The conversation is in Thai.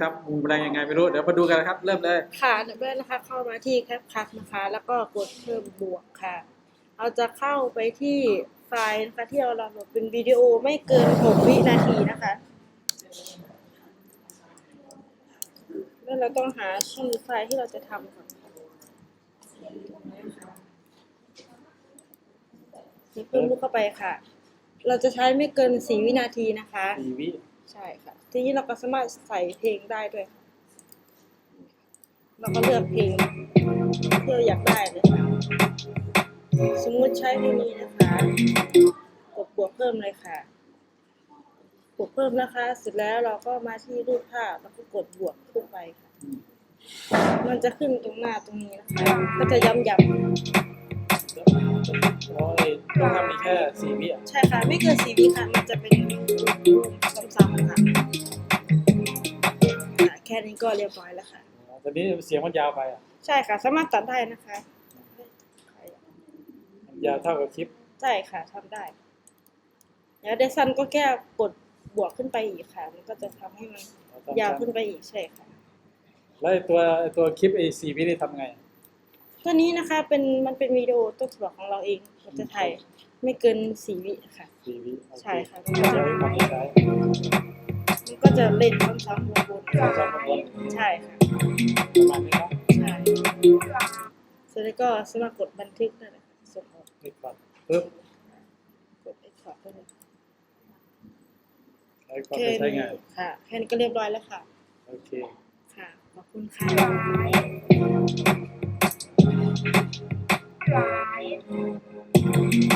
ครับมุมแปลงยังไงไม่รู้ เดี๋ยวมาดูกันนะครับ เริ่มเลย ค่ะอันดับแรกนะคะ เข้ามาที่แคปคัสนะคะ แล้วก็กดเพิ่มบวกค่ะ เราจะเข้าไปที่ไฟล์นะคะที่เราดาวน์โหลดเป็นวิดีโอไม่เกิน 6 วินาทีนะคะ แล้วเราต้องหาชื่อไฟล์ที่เราจะทำก่อนค่ะนี่เพิ่มลูกเข้าไปค่ะ เราจะใช้ไม่เกิน 4 วินาทีนะคะ สี่วิ ใช่ค่ะ ทีนี้เราก็สามารถใส่เพลงได้ด้วยค่ะเราก็เลือกเพลงที่เราอยากได้เลยค่ะสมมุติใช้เพลงนี้นะคะกดบวกเพิ่มเลยค่ะบวกเพิ่มนะคะ เสร็จแล้วเราก็มาที่รูปภาพแล้วก็กดบวกขึ้นไปค่ะอืมมันจะขึ้นตรงหน้าตรงนี้นะคะ ก็จะย้ำย้โอ้ยต้องทำมีแค่สี่วิอะำใช่ค่ะ ไม่เกินสี่วิค่ะ มันจะเป็นรูป นี้ก็เรียบร้อยแล้วค่ะตอนนี้เสียงมันยาวไปอะ ใช่ค่ะ สามารถตัดได้นะคะมันยาวเท่ากับคลิป ใช่ค่ะทำได้ แล้วเดซันก็แค่กดบวกขึ้นไปอีกค่ะ มันก็จะทำให้มันยาวขึ้นไปอีกใช่ค่ะ แล้วไอ้ตัวไอ้ตัวคลิปไอ้สี่วินี่ทำไง ตัวนี้นะคะเป็นมันเป็นวิดีโอต้นฉบับของเราเองเราจะถ่ายไม่เกินสี่วิค่ะสี่วิโอเใช่ค่ะ จะเล่นซ้ำๆวนๆซ้ำๆวนๆใช่ค่ะประมาณนี้เนาะใช่เสร็จแล้วก็สามารถกดบันทึกได้เลยค่ะส่งออกนี่ก่อนปึ๊บกดเอ็กพอร์ตได้เลยใช้ความแค่ใช้นี้งานค่ะแค่นี้ก็เรียบร้อยแล้วค่ะ โอเค ค่ะ ขอบคุณค่ะ